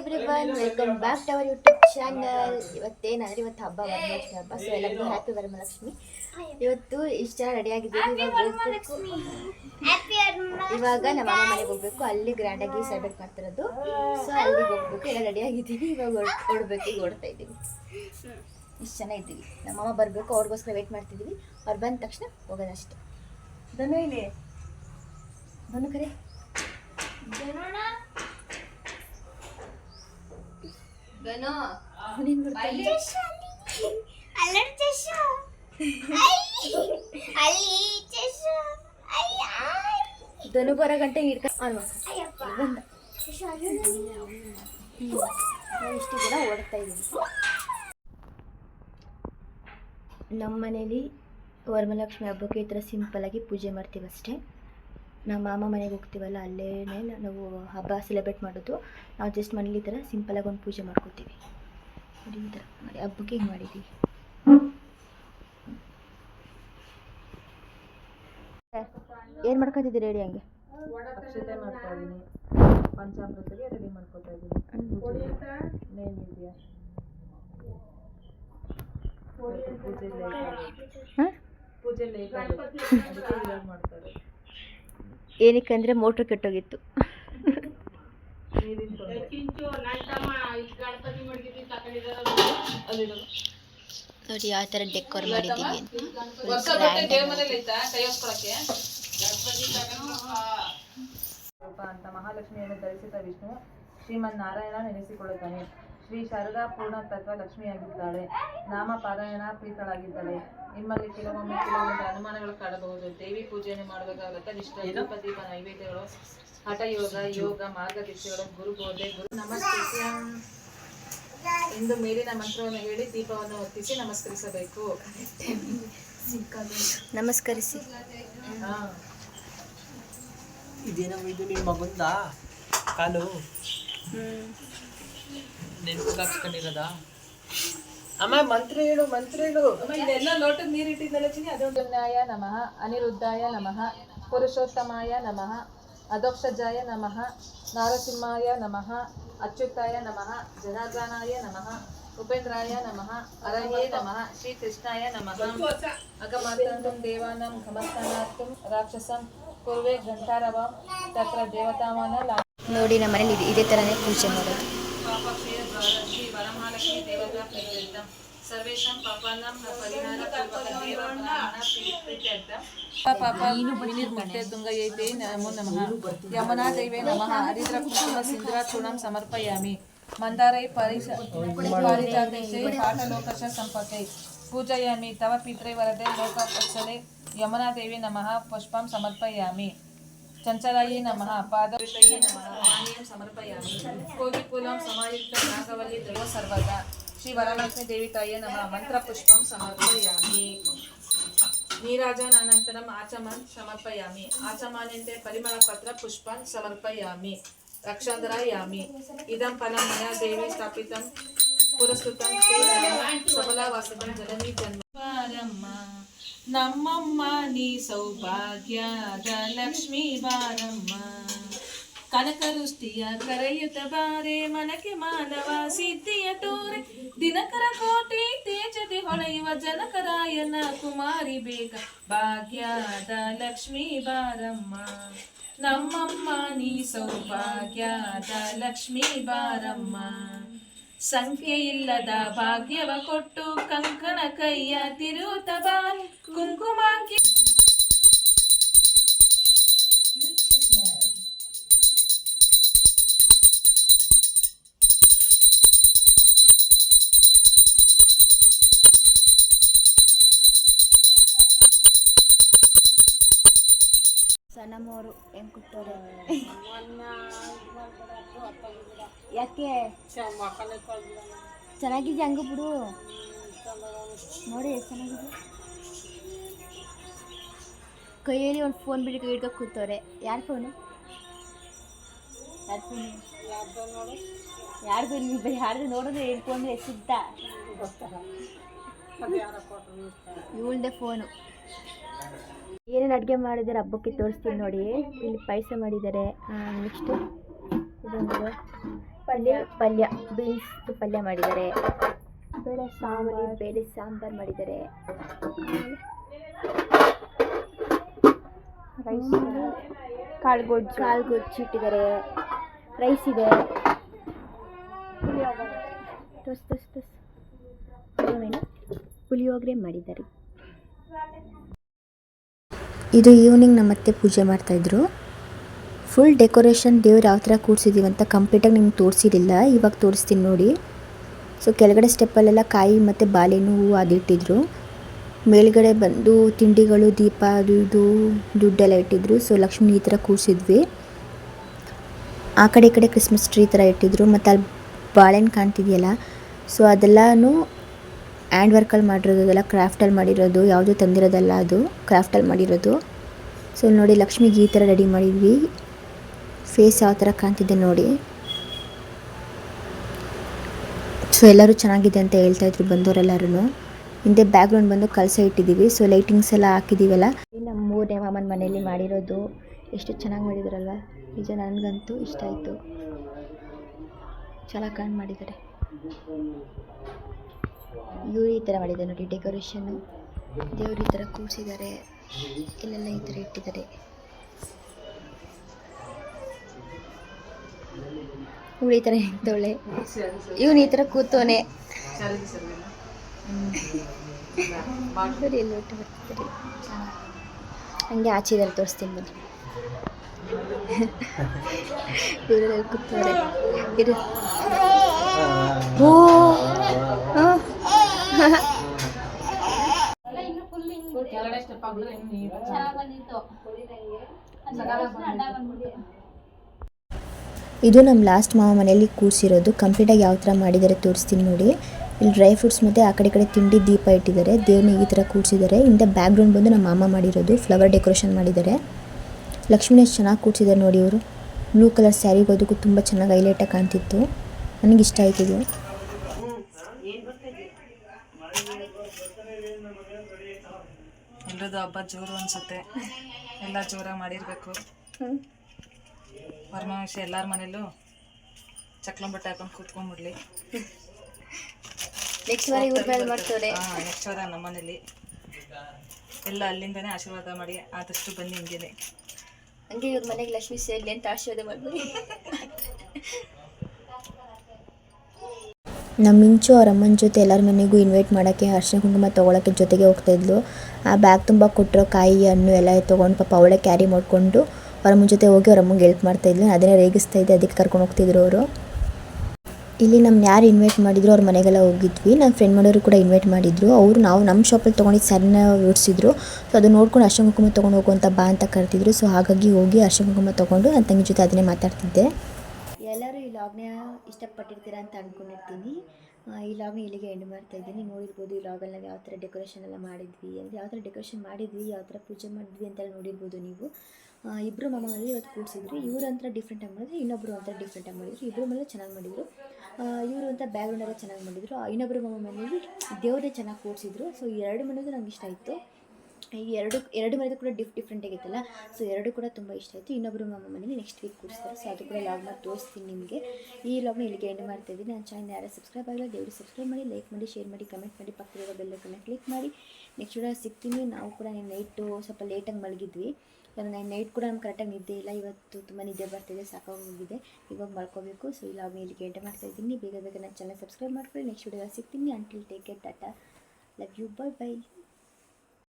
Every welcome back to our YouTube channel ಇವತ್ತೇನಂದ್ರೆ ಇವತ್ತು ಹಬ್ಬ ವರಮಹಾಲಕ್ಷ್ಮಿ ಹಬ್ಬ. ಸೊ ಎಲ್ಲರಿಗೂ ಹ್ಯಾಪಿ ವರಮಹಾಲಕ್ಷ್ಮಿ. ಇವತ್ತು ಇಷ್ಟು ಜನ ರೆಡಿ ಆಗಿದ್ದೀವಿ. ಇವಾಗ ಹೋಗ್ಬೇಕು ಇವಾಗ ನಮ್ಮ ಅಮ್ಮ ಮನೆಗೆ ಹೋಗ್ಬೇಕು. ಅಲ್ಲಿ ಗ್ರ್ಯಾಂಡ್ ಆಗಿ ಸೆಲೆಬ್ರೇಟ್ ಮಾಡ್ತಿರೋದು. ಸೊ ಅಲ್ಲಿಗೆ ಹೋಗ್ಬೇಕು. ಎಲ್ಲ ರೆಡಿ ಆಗಿದ್ದೀವಿ. ಇವಾಗ ಓಡಬೇಕು ಓಡ್ತಾ ಇದ್ದೀವಿ. ಇಷ್ಟು ಜನ ಇದ್ದೀವಿ. ನಮ್ಮ ಅಮ್ಮ ಬರಬೇಕು. ಅವ್ರಿಗೋಸ್ಕರ ವೇಟ್ ಮಾಡ್ತಿದ್ದೀವಿ. ಅವ್ರು ಬಂದ ತಕ್ಷಣ ಹೋಗೋದಷ್ಟೇ. ಧನು ಇಲ್ಲಿ. ಧನು ಕರೆ. ಧನು ಅವನೇನು ಬರ್ತಾನೆ ಧನು ಬರೋ ಗಂಟೆ ಹಿಡ್ಕೊಂಡು ಬಂದ ನಾವು ಇಷ್ಟು ಜನ ಓಡ್ತಾ ಇದ್ದೀವಿ ನಮ್ಮ ಮನೇಲಿ ವರಮಹಾಲಕ್ಷ್ಮಿ ಹಬ್ಬಕ್ಕೆ ಈ ಥರ ಸಿಂಪಲಾಗಿ ಪೂಜೆ ಮಾಡ್ತೀವಿ ಅಷ್ಟೇ ನಮ್ಮ ಮಾಮ ಮನೆಗೆ ಹೋಗ್ತೀವಲ್ಲ ಅಲ್ಲೇ ನಾವು ಹಬ್ಬ ಸೆಲೆಬ್ರೇಟ್ ಮಾಡೋದು. ನಾವು ಜಸ್ಟ್ ಮನೇಲಿ ಈ ಥರ ಸಿಂಪಲಾಗಿ ಒಂದು ಪೂಜೆ ಮಾಡ್ಕೋತೀವಿ. ನೋಡಿ ಈ ಥರ ಮಾಡಿ ಹಬ್ಬಕ್ಕೆ ಹಿಂಗೆ ಮಾಡಿದ್ದೀವಿ ಏನು ಮಾಡ್ಕೊತಿದ್ದೀರಿ ರೆಡಿ ಹಂಗೆ? ಅಕ್ಷತೆ ಮಾಡ್ತಾ ಇದ್ದೀನಿ. ಪಂಚಾಮೃತಗೆ ರೆಡಿ ಮಾಡ್ಕೊತಾ ಇದ್ದೀನಿ ಪೂಜೆ ಪೂಜೆ ಲೇಟ್ ಮಾಡ್ತಾರೆ. ಏನಕ್ಕೆ ಅಂದರೆ ಮೋಟ್ರ್ ಕೆಟ್ಟೋಗಿತ್ತು. ನೋಡಿ ಯಾವ ಥರ ಡೆಕೋರ್ ಮಾಡಿದ್ದೀವಿ ಅಂತ. ಅಂತ ಮಹಾಲಕ್ಷ್ಮಿಯನ್ನು ಧರಿಸಿದ ವಿಷ್ಣು ಶ್ರೀಮನ್ ನಾರಾಯಣ ನೆನೆಸಿಕೊಳ್ಳುತ್ತಾನೆ. ಶ್ರೀ ಶಾರದಾ ಪೂರ್ಣ ತತ್ವ ಲಕ್ಷ್ಮಿಯಾಗಿದ್ದಾಳೆ. ನಾಮ ಪಾರಾಯಣ ಪ್ರೀತಳಾಗಿದ್ದಾಳೆ. ನಿಮ್ಮಲ್ಲಿ ಕೆಲವೊಮ್ಮೆ ಕೆಲವೊಂದು ಅನುಮಾನಗಳು ಕಾಡಬಹುದು. ದೇವಿ ಪೂಜೆಯನ್ನು ಮಾಡುವಾಗ ವ್ರತನಿಷ್ಠ ದೀಪ ನೈವೇದ್ಯಗಳು ಹಠಯೋಗ ಯೋಗ ಮಾರ್ಗದೀಕ್ಷೆಗಳು ಗುರುಬೋಧೆ ಗುರು ನಮಸ್ಕರಿಸಿ ಎಂದು ಮೇಲಿನ ಮಂತ್ರವನ್ನು ಹೇಳಿ ದೀಪವನ್ನು ಹೊತ್ತಿಸಿ ನಮಸ್ಕರಿಸಬೇಕು. ನಮಸ್ಕರಿಸಿ. ಹಾ. ಇದೇನಮ್ಮ ಇದು ನಿಮ್ಮ ಮಗುಂದ? ಕಾಲು? ನೆನಪು ಹಾಕ್ಸ್ಕೊಂಡಿರೋದಾ ಅಮ್ಮ ಮಂತ್ರ ಹೇಳು ಮಂತ್ರ ಹೇಳು. ಅಮ್ಮ, ಇದೆಲ್ಲ ಲೋಟದ ನೀರಿಟ್ಟಿದ್ದಲ್ಲ ಚಿನಿ ಅದೊಂದು ನ್ಯಾಯ ನಮಃ ಅನಿರುದ್ಧಾಯ ನಮಃ ಪುರುಷೋತ್ತಮಾಯ ನಮಃ ಅಧೋಕ್ಷಜಾಯ ನಮಃ ನಾರಸಿಂಹಾಯ ನಮಃ ಅಚ್ಯುತಾಯ ನಮಃ ಜನಾರ್ದನಾಯ ನಮಃ ಉಪೇಂದ್ರಾಯ ನಮಃ ಅರಹೇ ನಮಃ ಶ್ರೀಕೃಷ್ಣಾಯ ನಮಃ. ಅಗಮಾತಂತಂ ದೇವಾನಾಂ ಘಮಸ್ಥಾನಾರ್ಥಂ ರಾಕ್ಷಸಂ ಕುರುವೆ ಘಂಟಾರವಂ ತತ್ರ ದೇವತಾಮಾನ ನೋಡಿ ನಮ್ಮ ಮನೇಲಿ ಇದೆ- ಇದೇ ಥರನೇ ಪೂಜೆ ಮಾಡೋದು. वरलक्ष्मी वरमहालक्ष्मी देवता प्रीत्यर्थं सर्वेषां यमुना दैवे पूजयामि तव पितृवरदे लोकपक्षले यमुनादेवी नमः. पुष्पं समर्पयामि చంచలాయి నమ. పాదవిషయ నమ. పానీయం సమర్పయామి. కోకిపులం సమాయుక్త నాగవల్లి దేవ సర్వదా. శ్రీ వరలక్ష్మి దేవితాయ నమ. మంత్ర పుష్పం సమర్పయామి. నీరాజాన్ అనంతరం ఆచమన్ సమర్పయామి. ఆచమానంటే పరిమళ పత్ర పుష్పం సమర్పయామి. రక్షాంధరాయామి ఇదం ఫలం మయా దేవి స్థాపితం. పురస్కృతం జననీ జన్మ. ನಮ್ಮಮ್ಮ, ನೀ ಸೌಭಾಗ್ಯದ ಲಕ್ಷ್ಮೀ ಬಾರಮ್ಮ. ಕನಕರುಷ್ಟಿಯ ಕರೆಯುತ್ತ ಬಾರೆ ಮನಕೆ ಮಾನವ ಸಿದ್ಧಿಯ ತೋರೆ. ದಿನಕರ ಕೋಟಿ ತೇಜದೆ ಹೊಳೆಯುವ ಜನಕರಾಯನ ಕುಮಾರಿ ಬೇಗ. ಭಾಗ್ಯದ ಲಕ್ಷ್ಮೀ ಬಾರಮ್ಮ. ನಮ್ಮಮ್ಮ, ನೀ ಸೌಭಾಗ್ಯದ ಲಕ್ಷ್ಮೀ ಬಾರಮ್ಮ. ಸಂಖ್ಯೆ ಇಲ್ಲದ ಭಾಗ್ಯವ ಕೊಟ್ಟು ಕಂಕಣ ಕೈಯ ತಿರುತ ಬಾರಿ ಕುಂಕುಮಾಂಕಿ ಸಣ್ಣಮ್ಮವರು ಹೆಂಗೆ ಕೊಟ್ಟವ್ರೆ? ಯಾಕೆ? ಚೆನ್ನಾಗಿದ್ಯಾ ಹಂಗ ಬಿಡು. ನೋಡಿ ಎಷ್ಟು ಚೆನ್ನಾಗಿದೆ. ಕೈಯಲ್ಲಿ ಒಂದು ಫೋನ್ ಬಿಟ್ಟು ಕೈ ಹಿಡ್ಕೊಂಡು ಕೂತವ್ರೆ. ಯಾರ ಫೋನು ಯಾರು ಫೋನು ಯಾರ್ದು ನೀವು ಯಾರ್ದು ನೋಡಿದ್ರೆ ಹೇಳ್ಕೊಂಡು ಎಸಿದ್ದ ಇವಳ್ದೆ ಫೋನು ಏನೇನು ಅಡುಗೆ ಮಾಡಿದ್ದಾರೆ ಹಬ್ಬಕ್ಕೆ ತೋರಿಸ್ತೀನಿ ನೋಡಿ. ಇಲ್ಲಿ ಪಾಯಸ ಮಾಡಿದ್ದಾರೆ ನೆಕ್ಸ್ಟು ಇದೊಂದು ಪಲ್ಯ. ಪಲ್ಯ ಬೀನ್ಸ್ ಪಲ್ಯ ಮಾಡಿದ್ದಾರೆ ಬೇಳೆ ಸಾಂಬಾರು. ಬೇಳೆ ಸಾಂಬಾರು ಮಾಡಿದ್ದಾರೆ ರೈಸ್ ಕಾಳುಗೊಜ್ಜು ಕಾಳು ಗೊಜ್ಜು ಇಟ್ಟಿದ್ದಾರೆ ರೈಸ್ ಇದೆ. ಪುಳಿಯೋಗರೆ. ಮಾಡಿದ್ದಾರೆ ಇದು ಈವ್ನಿಂಗ್ ನಮ್ಮ ಅತ್ತೆ ಪೂಜೆ ಮಾಡ್ತಾಯಿದ್ರು ಫುಲ್ ಡೆಕೋರೇಷನ್ ದೇವ್ರು ಯಾವ ಥರ ಕೂರಿಸಿದ್ದೀವಿ ಅಂತ ಕಂಪ್ಲೀಟಾಗಿ ನಿಮ್ಗೆ ತೋರಿಸಿರಲಿಲ್ಲ. ಇವಾಗ ತೋರಿಸ್ತೀನಿ ನೋಡಿ. ಸೊ ಕೆಳಗಡೆ ಸ್ಟೆಪ್ಪಲ್ಲೆಲ್ಲ ಕಾಯಿ ಮತ್ತು ಬಾಳೆಹಣ್ಣು ಹೂವು ಅದಿಟ್ಟಿದ್ರು. ಮೇಲ್ಗಡೆ ಬಂದು ತಿಂಡಿಗಳು, ದೀಪ, ಅದು ಇದು, ದುಡ್ಡೆಲ್ಲ ಇಟ್ಟಿದ್ರು. ಸೊ ಲಕ್ಷ್ಮಿ ಈ ಥರ ಕೂರಿಸಿದ್ವಿ ಆ ಕಡೆ ಈ ಕಡೆ ಕ್ರಿಸ್ಮಸ್ ಟ್ರೀ ಥರ ಇಟ್ಟಿದ್ರು. ಮತ್ತು ಅಲ್ಲಿ ಬಾಳೆಹಣ್ಣು ಕಾಣ್ತಿದೆಯಲ್ಲ. ಸೊ ಅದೆಲ್ಲನೂ ಹ್ಯಾಂಡ್ ವರ್ಕಲ್ಲಿ ಮಾಡಿರೋದು ಅದೆಲ್ಲ ಕ್ರಾಫ್ಟಲ್ಲಿ ಮಾಡಿರೋದು, ಯಾವುದೂ ತಂದಿರೋದಲ್ಲ ಅದು ಕ್ರಾಫ್ಟಲ್ಲಿ ಮಾಡಿರೋದು. ಸೊ ನೋಡಿ ಲಕ್ಷ್ಮಿಗೆ ಈ ಥರ ರೆಡಿ ಮಾಡಿದ್ವಿ. ಫೇಸ್ ಯಾವ ಥರ ಕಾಣ್ತಿದೆ ನೋಡಿ. ಸೊ ಎಲ್ಲರೂ ಚೆನ್ನಾಗಿದೆ ಅಂತ ಹೇಳ್ತಾ ಇದ್ರು ಬಂದವರೆಲ್ಲರೂ ಹಿಂದೆ ಬ್ಯಾಕ್ಗ್ರೌಂಡ್ ಬಂದು ಕಲಸ ಇಟ್ಟಿದ್ದೀವಿ. ಸೊ ಲೈಟಿಂಗ್ಸ್ ಎಲ್ಲ ಹಾಕಿದ್ದೀವಲ್ಲ. ನಮ್ಮ ಮೂರನೇ ಮಾಮನ ಮನೆಯಲ್ಲಿ ಮಾಡಿರೋದು. ಎಷ್ಟು ಚೆನ್ನಾಗಿ ಮಾಡಿದಾರಲ್ವ? ನಿಜ ನನಗಂತೂ ಇಷ್ಟ ಆಯಿತು. ಚೆನ್ನಾಗಿ ಕಾಣ್ ಮಾಡಿದ್ದಾರೆ ಇವರು ಈ ಥರ ಮಾಡಿದ್ದಾರೆ ನೋಡಿ ಡೆಕೋರೇಷನ್ನು ದೇವರು ಈ ಥರ ಕೂರಿಸಿದ್ದಾರೆ. ಇಲ್ಲೆಲ್ಲ ಈ ಥರ ಇಟ್ಟಿದ್ದಾರೆ. ಇವಳು ಈ ಥರ ಇದ್ದವಳೆ. ಇವನು ಈ ಥರ ಕೂತವನೆ. ಹಂಗೆ ಆಚೆದಲ್ಲಿ ತೋರಿಸ್ತೀನಿ ಬನ್ನಿ. ಇವರೆಲ್ಲ ಕೂತವ್ರೆ ಇರು. ಓ ಆ. ಇದು ನಮ್ಮ ಲಾಸ್ಟ್ ಮಾವ ಮನೆಯಲ್ಲಿ ಕೂರಿಸಿರೋದು. ಕಂಪ್ಲೀಟಾಗಿ ಯಾವ ಥರ ಮಾಡಿದ್ದಾರೆ ತೋರಿಸ್ತೀನಿ ನೋಡಿ. ಇಲ್ಲಿ ಡ್ರೈ ಫ್ರೂಟ್ಸ್ ಮತ್ತು ಆ ಕಡೆ ಕಡೆ ತಿಂಡಿ ದೀಪ ಇಟ್ಟಿದ್ದಾರೆ. ದೇವ್ರನ್ನ ಈ ಥರ ಕೂರಿಸಿದ್ದಾರೆ. ಹಿಂದೆ ಬ್ಯಾಕ್ಗ್ರೌಂಡ್ ಬಂದು ನಮ್ಮ ಮಾಮ ಮಾಡಿರೋದು. ಫ್ಲವರ್ ಡೆಕೋರೇಷನ್ ಮಾಡಿದ್ದಾರೆ. ಲಕ್ಷ್ಮೀನ ಎಷ್ಟು ಚೆನ್ನಾಗಿ ಕೂರಿಸಿದ್ದಾರೆ ನೋಡಿ ಇವರು. ಬ್ಲೂ ಕಲರ್ ಸ್ಯಾರಿ ಬದುಕು ತುಂಬ ಚೆನ್ನಾಗಿ ಹೈಲೈಟಾಗಿ ಕಾಣ್ತಿತ್ತು. ನನಗೆ ಇಷ್ಟ ಆಯ್ತಿದೆ ಎಲ್ರದ್ದು ಹಬ್ಬ ಜೋರು ಅನ್ಸುತ್ತೆ. ಎಲ್ಲ ಜೋರಾಗಿ ಮಾಡಿರ್ಬೇಕು. ವರಮಹಾಂಶ ಎಲ್ಲಾರ ಮನೇಲೂ ಚಕ್ಲಂ ಬಟ್ಟೆ ಹಾಕೊಂಡು ಕೂತ್ಕೊಂಡ್ಬಿಡ್ಲಿ. ನೆಕ್ಸ್ಟ್ ವಾರ ಮಾಡ್ತಾರೆ ಹಾಂ ನೆಕ್ಸ್ಟ್ ವಾರ ನಮ್ಮ ಮನೇಲಿ. ಎಲ್ಲ ಅಲ್ಲಿಂದನೇ ಆಶೀರ್ವಾದ ಮಾಡಿ ಆದಷ್ಟು ಬನ್ನಿ ಹಿಂಗೇನೆ. ಹಂಗೆ ಇವ್ರ ಮನೆಗೆ ಲಕ್ಷ್ಮಿ ಸೇರ್ಲಿ ಅಂತ ಆಶೀರ್ವಾದ ಮಾಡ್ಬೋದು ನಮ್ಮ ಮಿಂಚು ಅವ್ರ ಅಮ್ಮನ ಜೊತೆ ಎಲ್ಲರ ಮನೆಗೂ ಇನ್ವೈಟ್ ಮಾಡೋಕ್ಕೆ ಅರ್ಶಿನ ಕುಂಕುಮ ತೊಗೊಳಕ್ಕೆ ಜೊತೆಗೆ ಹೋಗ್ತಾಯಿದ್ಲು ಆ ಬ್ಯಾಗ್ ತುಂಬ ಕೊಟ್ಟಿರೋ ಕಾಯಿ, ಹಣ್ಣು ಎಲ್ಲ ತೊಗೊಂಡು ಪಾಪ ಅವಳೇ ಕ್ಯಾರಿ ಮಾಡಿಕೊಂಡು ಅವ್ರ ಅಮ್ಮನ ಜೊತೆ ಹೋಗಿ ಅವ್ರ ಅಮ್ಮಂಗೆ ಹೆಲ್ಪ್ ಮಾಡ್ತಾ ಇದ್ಲು. ಅದನ್ನೇ ರೇಗಿಸ್ತಾ ಇದ್ದೆ, ಅದಕ್ಕೆ ಕರ್ಕೊಂಡು ಹೋಗ್ತಿದ್ರು ಅವರು. ಇಲ್ಲಿ ನಮ್ಮ ಯಾರು ಇನ್ವೈಟ್ ಮಾಡಿದ್ರು ಅವ್ರ ಮನೆಗೆಲ್ಲ ಹೋಗಿದ್ವಿ. ನನ್ನ ಫ್ರೆಂಡ್ ಮಾಡೋರು ಕೂಡ ಇನ್ವೈಟ್ ಮಾಡಿದ್ರು. ಅವರು ನಾವು ನಮ್ಮ ಶಾಪಲ್ಲಿ ತೊಗೊಂಡಿದ್ದು ಸರ್ನ ಓಡಿಸಿದ್ರು ಸೊ ಅದು ನೋಡ್ಕೊಂಡು ಅರ್ಶಿನ ಕುಂಕುಮ ತೊಗೊಂಡು ಹೋಗುವಂತ ಬಾ ಅಂತ ಕರ್ತಿದ್ರು ಸೊ ಹಾಗಾಗಿ ಹೋಗಿ ಅರ್ಶಿನ ಕುಂಕುಮ ತೊಗೊಂಡು ನನ್ನ ತಂಗಿ ಜೊತೆ ಅದನ್ನೇ ಮಾತಾಡ್ತಿದ್ದೆ. ಎಲ್ಲರೂ ಈ ಲಾಗ್ನ ಇಷ್ಟಪಟ್ಟಿರ್ತೀರ ಅಂತ ಅಂದ್ಕೊಂಡಿರ್ತೀನಿ ಈ ಲಾಗ್ನ ಇಲ್ಲಿಗೆ ಎಂಡ್ ಮಾಡ್ತಾ ಇದ್ದೀನಿ. ನೋಡಿರ್ಬೋದು ಈ ಲಾಗಲ್ಲಿ ನಾವು ಯಾವ ಥರ ಡೆಕೋರೇಷನ್ ಎಲ್ಲ ಮಾಡಿದ್ವಿ, ಅಂದರೆ ಯಾವ ಥರ ಡೆಕೋರೇಷನ್ ಮಾಡಿದ್ವಿ ಯಾವ ಥರ ಪೂಜೆ ಮಾಡಿದ್ವಿ ಅಂತೆಲ್ಲ ನೋಡಿರ್ಬೋದು ನೀವು. ಇಬ್ಬರು ಮಾಮಲ್ಲಿ ಇವತ್ತು ಕೂಡಿಸಿದ್ರು. ಇವರು ಒಂಥರ ಡಿಫ್ರೆಂಟಾಗಿ ಮಾಡಿದ್ರು ಇನ್ನೊಬ್ಬರು ಒಂಥರ ಡಿಫ್ರೆಂಟಾಗಿ ಮಾಡಿದ್ರು. ಇಬ್ಬರು ಮೇಲೆ ಚೆನ್ನಾಗಿ ಮಾಡಿದರು. ಇವರು ಅಂತ ಬ್ಯಾಕ್ಗ್ರೌಂಡ್ ಎಲ್ಲ ಚೆನ್ನಾಗಿ ಮಾಡಿದರು. ಇನ್ನೊಬ್ಬರು ಮಾಮ ಮನೆಯಲ್ಲಿ ದೇವರೇ ಚೆನ್ನಾಗಿ ಕೂಡಿಸಿದ್ರು. ಸೊ ಎರಡು ಮನೆಯದು ನಂಗೆ ಇಷ್ಟ ಆಯಿತು ಈ ಎರಡು ಎರಡು ಮನೆದು ಕೂಡ ಡಿಫ್ ಡಿಫ್ರೆಂಟ್ ಆಗಿತ್ತಲ್ಲ? ಸೊ ಎರಡು ಕೂಡ ತುಂಬ ಇಷ್ಟ ಆಯಿತು. ಇನ್ನೊಬ್ಬರು ನಮ್ಮ ಮನೇಲಿ ನೆಕ್ಸ್ಟ್ ವೀಕ್ ಕೂರಿಸ್ತಾರೆ ಸೊ ಅದು ಕೂಡ ಲಾಗ್ ಮಾಡಿ ತೋರಿಸ್ತೀನಿ ನಿಮಗೆ. ಈ ಲಾಗ್ನ ಇಲ್ಲಿಗೆ ಎಂಡ್ ಮಾಡ್ತಾ ಇದ್ದೀನಿ. ನನ್ನ ಚಾನಲ್ ಯಾರು ಸಬ್ಸ್ಕ್ರೈಬ್ ಆಗಲ್ಲ ದೇವರು ಸಬ್ಸ್ಕ್ರೈಬ್ ಮಾಡಿ ಲೈಕ್ ಮಾಡಿ ಶೇರ್ ಮಾಡಿ ಕಮೆಂಟ್ ಮಾಡಿ ಪಕ್ಕದಿರೋ ಬೆಲ್ಲ ಕಮೆಂಟ್ ಕ್ಲಿಕ್ ಮಾಡಿ. ನೆಕ್ಸ್ಟ್ ಕೂಡ ಸಿಗ್ತೀನಿ. ನಾವು ಕೂಡ ನೈಟು ಸ್ವಲ್ಪ ಲೇಟಾಗಿ ಮಲಗಿದ್ವಿ. ನಾನು ನೈಟ್ ಕೂಡ ನಮ್ಗೆ ಕರೆಕ್ಟಾಗಿ ನಿದ್ದೆ ಇಲ್ಲ. ಇವತ್ತು ತುಂಬ ನಿದ್ದೆ ಬರ್ತಿದೆ ಸಾಕಾಗೋಗಿದೆ ಇವಾಗ ಮಲ್ಕೋಬೇಕು. ಸೊ ಈ ಲಾಗ್ನ ಇಲ್ಲಿಗೆ ಎಂಡ್ ಮಾಡ್ತಾ ಇದ್ದೀನಿ. ಬೇಗ ಬೇಗ ನನ್ನ ಚಾನಲ್ ಸಬ್ಸ್ಕ್ರೈಬ್ ಮಾಡ್ಕೊಳ್ಳಿ. ನೆಕ್ಸ್ಟ್ ವಿಡಿಯೋ ಸಿಗ್ತೀನಿ. Until take care tata love you bye bye